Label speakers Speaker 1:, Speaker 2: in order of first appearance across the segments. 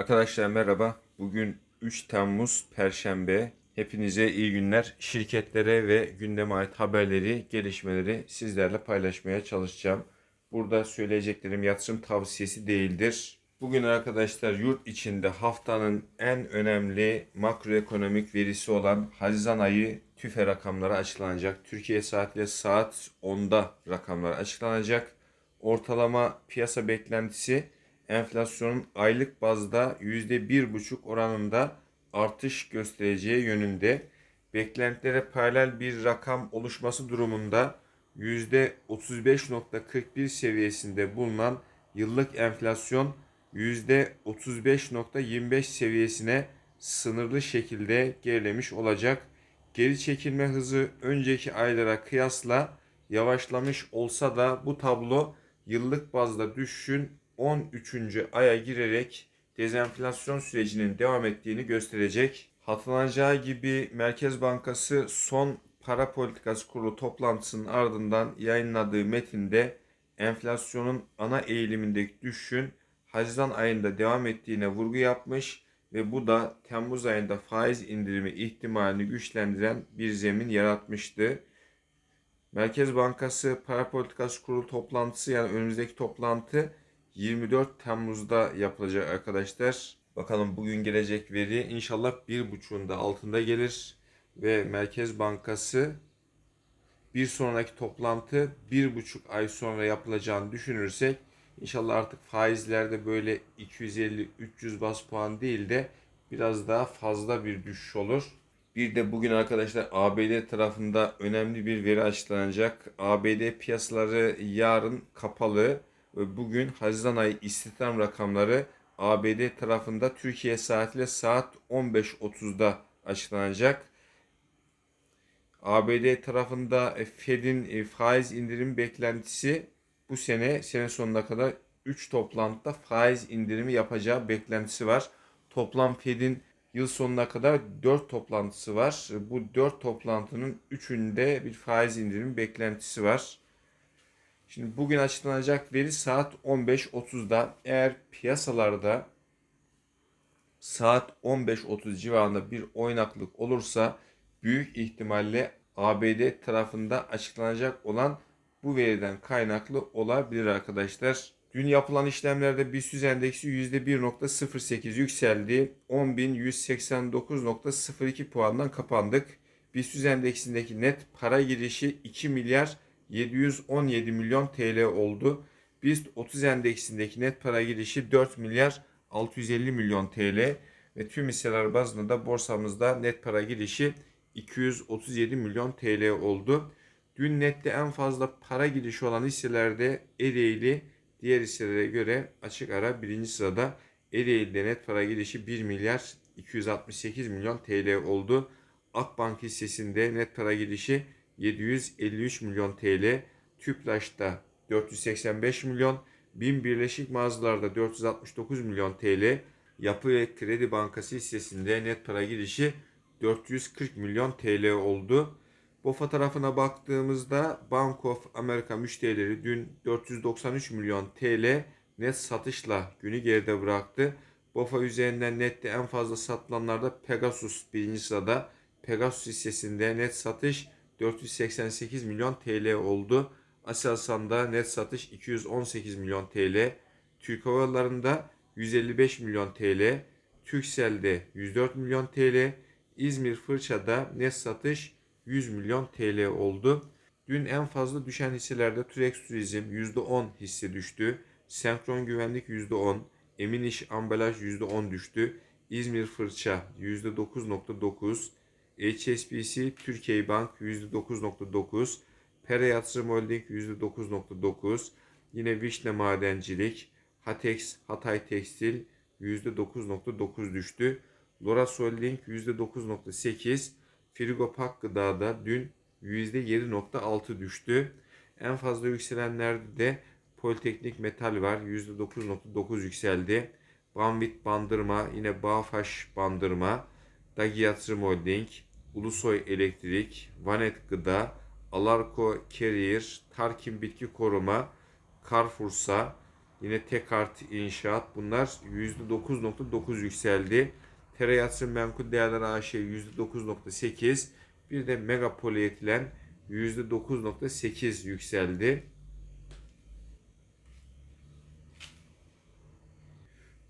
Speaker 1: Arkadaşlar merhaba. Bugün 3 Temmuz Perşembe. Hepinize iyi günler. Şirketlere ve gündeme ait haberleri, gelişmeleri sizlerle paylaşmaya çalışacağım. Burada söyleyeceklerim yatırım tavsiyesi değildir. Bugün arkadaşlar yurt içinde haftanın en önemli makroekonomik verisi olan Haziran ayı tüfe rakamları açıklanacak. Türkiye saatiyle saat 10'da rakamlar açıklanacak. Ortalama piyasa beklentisi enflasyonun aylık bazda %1,5 oranında artış göstereceği yönünde. Beklentilere paralel bir rakam oluşması durumunda %35.41 seviyesinde bulunan yıllık enflasyon %35.25 seviyesine sınırlı şekilde gerilemiş olacak. Geri çekilme hızı önceki aylara kıyasla yavaşlamış olsa da bu tablo yıllık bazda düşüşün 13. aya girerek dezenflasyon sürecinin devam ettiğini gösterecek. Hatırlanacağı gibi Merkez Bankası son para politikası kurulu toplantısının ardından yayınladığı metinde enflasyonun ana eğilimindeki düşüşün Haziran ayında devam ettiğine vurgu yapmış ve bu da Temmuz ayında faiz indirimi ihtimalini güçlendiren bir zemin yaratmıştı. Merkez Bankası Para Politikası Kurulu toplantısı yani önümüzdeki toplantı 24 Temmuz'da yapılacak arkadaşlar. Bakalım bugün gelecek veri inşallah bir buçuğunda altında gelir ve Merkez Bankası bir sonraki toplantı bir buçuk ay sonra yapılacağını düşünürsek inşallah artık faizlerde böyle 250-300 bas puan değil de biraz daha fazla bir düşüş olur. Bir de bugün arkadaşlar ABD tarafında önemli bir veri açıklanacak. ABD piyasaları yarın kapalı bugün Haziran ayı istihdam rakamları ABD tarafında Türkiye saatiyle saat 15.30'da açıklanacak. ABD tarafında e, Fed'in e, faiz indirim beklentisi bu sene sene sonuna kadar 3 toplantıda faiz indirimi yapacağı beklentisi var. Toplam Fed'in yıl sonuna kadar 4 toplantısı var. Bu 4 toplantının 3'ünde bir faiz indirimi beklentisi var. Şimdi bugün açıklanacak veri saat 15.30'da. Eğer piyasalarda saat 15.30 civarında bir oynaklık olursa büyük ihtimalle ABD tarafında açıklanacak olan bu veriden kaynaklı olabilir arkadaşlar. Dün yapılan işlemlerde BIST endeksi %1.08 yükseldi. 10.189.02 puandan kapandık. BIST endeksindeki net para girişi 2 milyar 717 milyon TL oldu. BIST 30 endeksindeki net para girişi 4 milyar 650 milyon TL ve tüm hisseler bazında da borsamızda net para girişi 237 milyon TL oldu. Dün nette en fazla para girişi olan hisselerde Ereğli diğer hisselere göre açık ara birinci sırada Ereğli'de net para girişi 1 milyar 268 milyon TL oldu. Akbank hissesinde net para girişi 753 milyon TL, Tüpraş'ta 485 milyon, BİM Birleşik Mağazalar'da 469 milyon TL, Yapı ve Kredi Bankası hissesinde net para girişi 440 milyon TL oldu. BOFA tarafına baktığımızda Bank of America müşterileri dün 493 milyon TL net satışla günü geride bıraktı. BOFA üzerinden nette en fazla satılanlarda Pegasus birinci sırada. Pegasus hissesinde net satış 488 milyon TL oldu. Aselsan'da net satış 218 milyon TL. Türk Hava Yolları'nda 155 milyon TL. Türkcell'de 104 milyon TL. İzmir Fırça'da net satış 100 milyon TL oldu. Dün en fazla düşen hisselerde Turex Turizm %10 hisse düştü. Senkron Güvenlik %10, Emin İş Ambalaj %10 düştü. İzmir Fırça %9.9, HSBC Türkiye Bank %9.9, Pera Yatırım Holding %9.9, yine Vişne Madencilik, Hatex Hatay Tekstil %9.9 düştü. Loras Holding %9.8, Frigopak Gıda'da dün %7.6 düştü. En fazla yükselenlerde de Politeknik Metal var. %9.9 yükseldi. Banvit Bandırma, yine Bağfaş Bandırma, Dagi Yatırım Holding, Ulusoy Elektrik, Vanet Gıda, Alarko Carrier, Tarkin Bitki Koruma, Carrefour'sa, Yine Tekart İnşaat bunlar %9.9 yükseldi. Tera Yatırım Menkul Değerler AŞ %9.8. Bir de Mega Polietilen %9.8 yükseldi.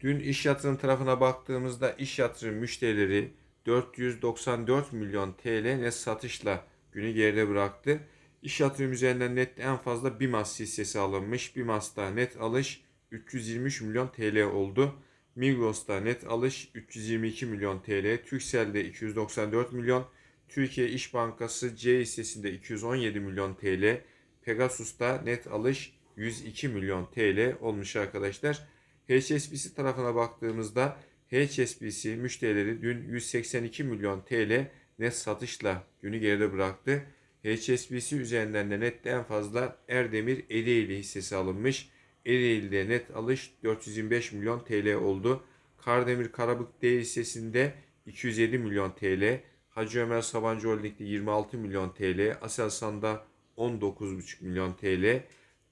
Speaker 1: Dün iş yatırım tarafına baktığımızda iş yatırım müşterileri 494 milyon TL net satışla günü geride bıraktı. İş yatırım üzerinden net en fazla BİMAS hissesi alınmış. BİMAS'ta net alış 323 milyon TL oldu. Migros'ta net alış 322 milyon TL. Turkcell'de 294 milyon. Türkiye İş Bankası C hissesinde 217 milyon TL. Pegasus'ta net alış 102 milyon TL olmuş arkadaşlar. HSBC tarafına baktığımızda HSBC müşterileri dün 182 milyon TL net satışla günü geride bıraktı. HSBC üzerinden de nette en fazla Erdemir Ereğli hissesi alınmış. Ereğli'de net alış 425 milyon TL oldu. Kardemir Karabük D hissesinde 207 milyon TL. Hacı Ömer Sabancı Holding'de 26 milyon TL. Aselsan'da 19,5 milyon TL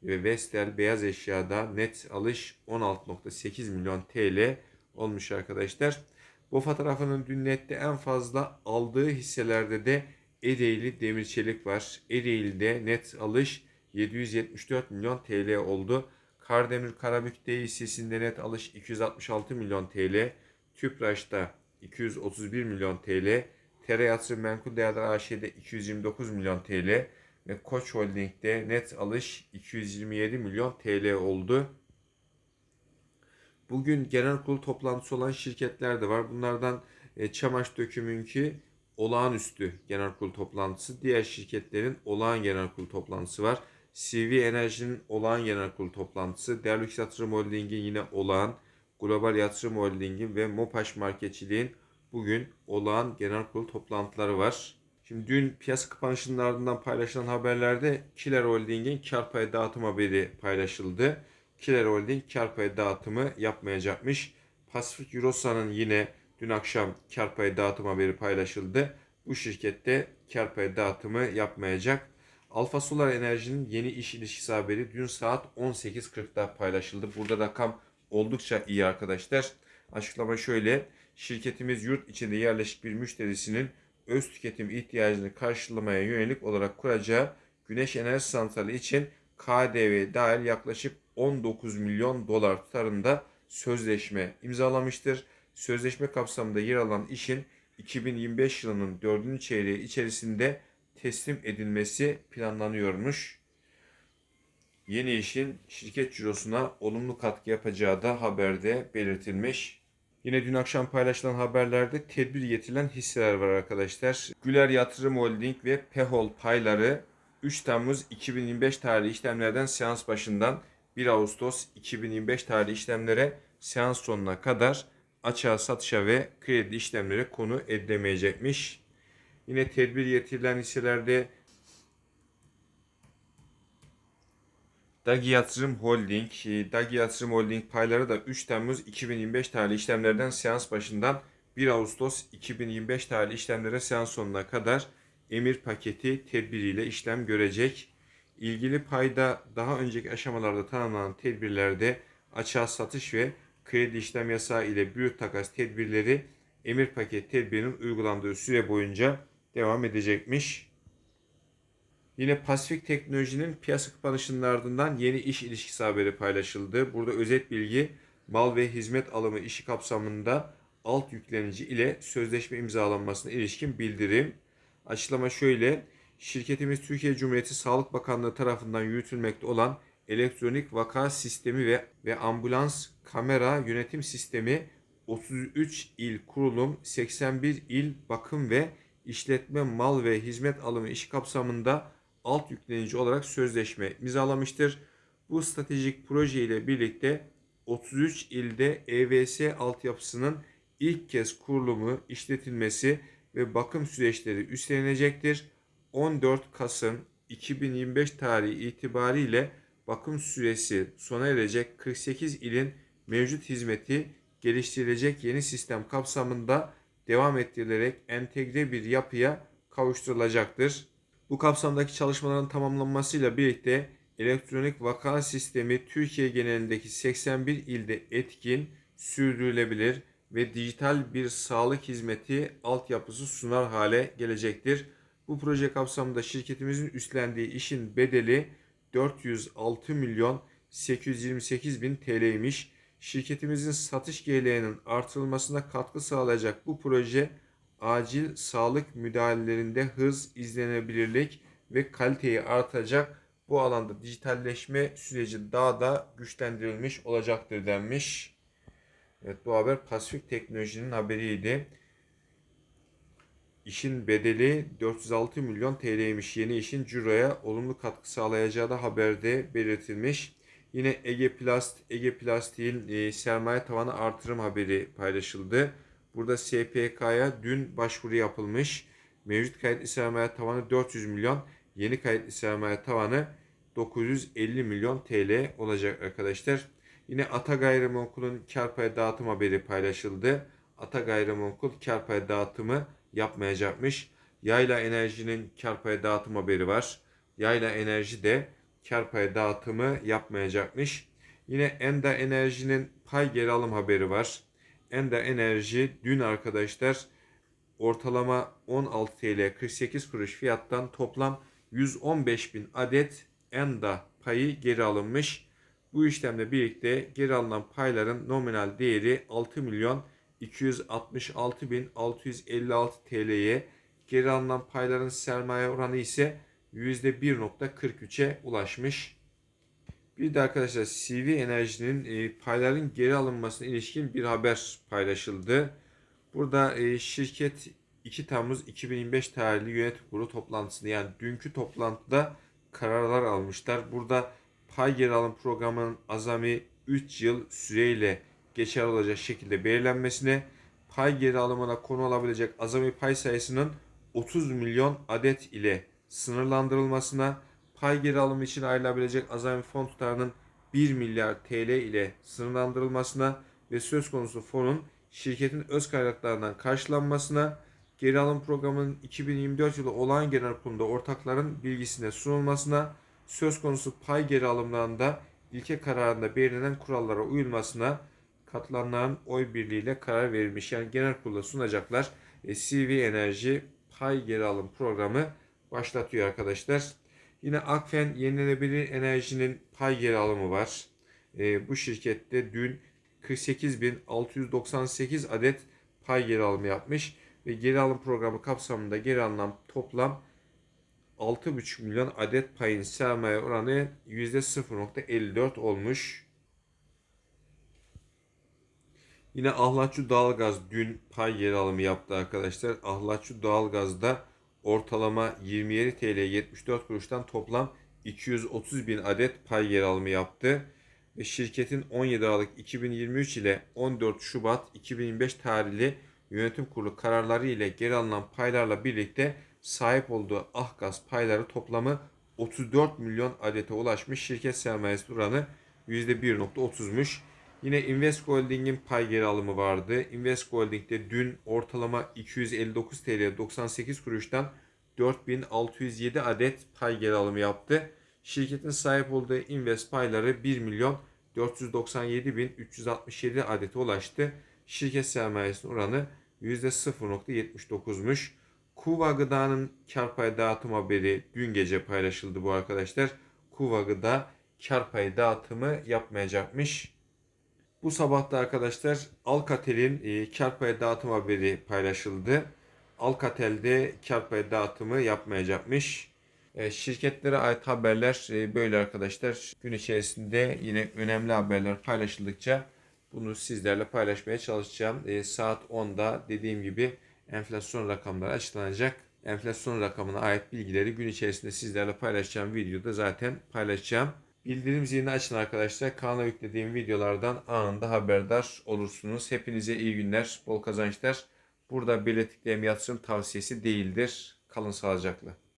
Speaker 1: ve Vestel beyaz eşyada net alış 16.8 milyon TL olmuş arkadaşlar. BOFA tarafının dün nette en fazla aldığı hisselerde de Ereğli Demir Çelik var. Ereğli'de net alış 774 milyon TL oldu. Kardemir Karabük D hissesinde net alış 266 milyon TL. Tüpraş'ta 231 milyon TL. Tera Yatırım Menkul Değerler AŞ'de 229 milyon TL ve Koç Holding'de net alış 227 milyon TL oldu. Bugün genel kurul toplantısı olan şirketler de var. Bunlardan e, Çamaş Dökümünkü olağanüstü genel kurul toplantısı. Diğer şirketlerin olağan genel kurul toplantısı var. CV Enerji'nin olağan genel kurul toplantısı. Derlux Yatırım Holding'in yine olağan. Global Yatırım Holding'in ve Mopaş Marketçiliğin bugün olağan genel kurul toplantıları var. Şimdi dün piyasa kapanışının ardından paylaşılan haberlerde Kiler Holding'in kar payı dağıtım haberi paylaşıldı. Kiler Holding kar payı dağıtımı yapmayacakmış. Pasifik Eurosa'nın yine dün akşam kar payı dağıtım haberi paylaşıldı. Bu şirkette kar payı dağıtımı yapmayacak. Alfa Solar Enerji'nin yeni iş ilişkisi haberi dün saat 18.40'da paylaşıldı. Burada rakam oldukça iyi arkadaşlar. Açıklama şöyle. Şirketimiz yurt içinde yerleşik bir müşterisinin öz tüketim ihtiyacını karşılamaya yönelik olarak kuracağı güneş enerji santrali için KDV dahil yaklaşık 19 milyon dolar tutarında sözleşme imzalamıştır. Sözleşme kapsamında yer alan işin 2025 yılının 4. çeyreği içerisinde teslim edilmesi planlanıyormuş. Yeni işin şirket cirosuna olumlu katkı yapacağı da haberde belirtilmiş. Yine dün akşam paylaşılan haberlerde tedbir getirilen hisseler var arkadaşlar. Güler Yatırım Holding ve Pehol payları 3 Temmuz 2025 tarihli işlemlerden seans başından 1 Ağustos 2025 tarihli işlemlere seans sonuna kadar açığa satışa ve kredi işlemlere konu edilemeyecekmiş. Yine tedbir getirilen hisselerde Dagi Yatırım Holding, e, Dagi Yatırım Holding payları da 3 Temmuz 2025 tarihli işlemlerden seans başından 1 Ağustos 2025 tarihli işlemlere seans sonuna kadar emir paketi tedbiriyle işlem görecek. İlgili payda daha önceki aşamalarda tanımlanan tedbirlerde açığa satış ve kredi işlem yasağı ile brüt takas tedbirleri emir paket tedbirinin uygulandığı süre boyunca devam edecekmiş. Yine Pasifik Teknoloji'nin piyasa kapanışının ardından yeni iş ilişkisi haberi paylaşıldı. Burada özet bilgi mal ve hizmet alımı işi kapsamında alt yüklenici ile sözleşme imzalanmasına ilişkin bildirim. Açıklama şöyle. Şirketimiz Türkiye Cumhuriyeti Sağlık Bakanlığı tarafından yürütülmekte olan elektronik vaka sistemi ve, ve ambulans kamera yönetim sistemi 33 il kurulum, 81 il bakım ve işletme mal ve hizmet alımı işi kapsamında alt yüklenici olarak sözleşme imzalamıştır. Bu stratejik proje ile birlikte 33 ilde EVS altyapısının ilk kez kurulumu, işletilmesi ve bakım süreçleri üstlenecektir. 14 Kasım 2025 tarihi itibariyle bakım süresi sona erecek 48 ilin mevcut hizmeti geliştirilecek yeni sistem kapsamında devam ettirilerek entegre bir yapıya kavuşturulacaktır. Bu kapsamdaki çalışmaların tamamlanmasıyla birlikte elektronik vaka sistemi Türkiye genelindeki 81 ilde etkin, sürdürülebilir ve dijital bir sağlık hizmeti altyapısı sunar hale gelecektir. Bu proje kapsamında şirketimizin üstlendiği işin bedeli 406 milyon 828 bin TL'ymiş. Şirketimizin satış geleneğinin artırılmasına katkı sağlayacak bu proje acil sağlık müdahalelerinde hız, izlenebilirlik ve kaliteyi artacak. Bu alanda dijitalleşme süreci daha da güçlendirilmiş olacaktır denmiş. Evet bu haber Pasifik Teknoloji'nin haberiydi. İşin bedeli 406 milyon TL'ymiş. Yeni işin ciroya olumlu katkı sağlayacağı da haberde belirtilmiş. Yine Ege Plast, Ege Plastik'in e, sermaye tavanı artırım haberi paylaşıldı. Burada SPK'ya dün başvuru yapılmış. Mevcut kayıtlı sermaye tavanı 400 milyon, yeni kayıtlı sermaye tavanı 950 milyon TL olacak arkadaşlar. Yine Ata Gayrimenkul'ün kar payı dağıtım haberi paylaşıldı. Ata Gayrimenkul kar payı dağıtımı yapmayacakmış. Yayla Enerji'nin kar payı dağıtım haberi var. Yayla Enerji de kar payı dağıtımı yapmayacakmış. Yine Enda Enerji'nin pay geri alım haberi var. Enda Enerji dün arkadaşlar ortalama 16 TL 48 kuruş fiyattan toplam 115 bin adet Enda payı geri alınmış. Bu işlemle birlikte geri alınan payların nominal değeri 6 milyon 266 bin 656 TL'ye geri alınan payların sermaye oranı ise %1.43'e ulaşmış. Bir de arkadaşlar CV Enerji'nin e, payların geri alınmasına ilişkin bir haber paylaşıldı. Burada e, şirket 2 Temmuz 2025 tarihli yönetim kurulu toplantısında yani dünkü toplantıda kararlar almışlar. Burada pay geri alım programının azami 3 yıl süreyle geçerli olacak şekilde belirlenmesine, pay geri alımına konu olabilecek azami pay sayısının 30 milyon adet ile sınırlandırılmasına, pay geri alımı için ayrılabilecek azami fon tutarının 1 milyar TL ile sınırlandırılmasına ve söz konusu fonun şirketin öz kaynaklarından karşılanmasına, geri alım programının 2024 yılı olağan genel kurulunda ortakların bilgisine sunulmasına, söz konusu pay geri alımlarında ilke kararında belirlenen kurallara uyulmasına katılanların oy birliğiyle karar verilmiş. Yani genel kurulda sunacaklar. E, CV Enerji pay geri alım programı başlatıyor arkadaşlar. Yine Akfen yenilenebilir enerjinin pay geri alımı var. E, bu şirkette dün 48.698 adet pay geri alımı yapmış ve geri alım programı kapsamında geri alınan toplam 6,5 milyon adet payın sermaye oranı %0.54 olmuş. Yine Ahlatçı Doğalgaz dün pay yer alımı yaptı arkadaşlar. Ahlatçı Doğalgaz'da ortalama 27 TL 74 kuruştan toplam 230 bin adet pay yer alımı yaptı. Ve şirketin 17 Aralık 2023 ile 14 Şubat 2025 tarihli yönetim kurulu kararları ile geri alınan paylarla birlikte sahip olduğu Ahgaz payları toplamı 34 milyon adete ulaşmış. Şirket sermayesi oranı %1.30'muş. Yine Invest Holding'in pay geri alımı vardı. Invest Holding'de dün ortalama 259 TL 98 kuruştan 4607 adet pay geri alımı yaptı. Şirketin sahip olduğu invest payları 1 milyon 497 bin 367 adete ulaştı. Şirket sermayesinin oranı %0.79'muş. Kuva Gıda'nın kar payı dağıtım haberi dün gece paylaşıldı bu arkadaşlar. Kuva Gıda kar payı dağıtımı yapmayacakmış. Bu sabah da arkadaşlar Alcatel'in e, kar payı dağıtım haberi paylaşıldı. Alcatel kar payı dağıtımı yapmayacakmış. E, şirketlere ait haberler e, böyle arkadaşlar. Gün içerisinde yine önemli haberler paylaşıldıkça bunu sizlerle paylaşmaya çalışacağım. E, saat 10'da dediğim gibi enflasyon rakamları açıklanacak. Enflasyon rakamına ait bilgileri gün içerisinde sizlerle paylaşacağım videoda zaten paylaşacağım. Bildirim zilini açın arkadaşlar. Kanala yüklediğim videolardan anında haberdar olursunuz. Hepinize iyi günler, bol kazançlar. Burada belirttiklerim yatırım tavsiyesi değildir. Kalın sağlıcakla.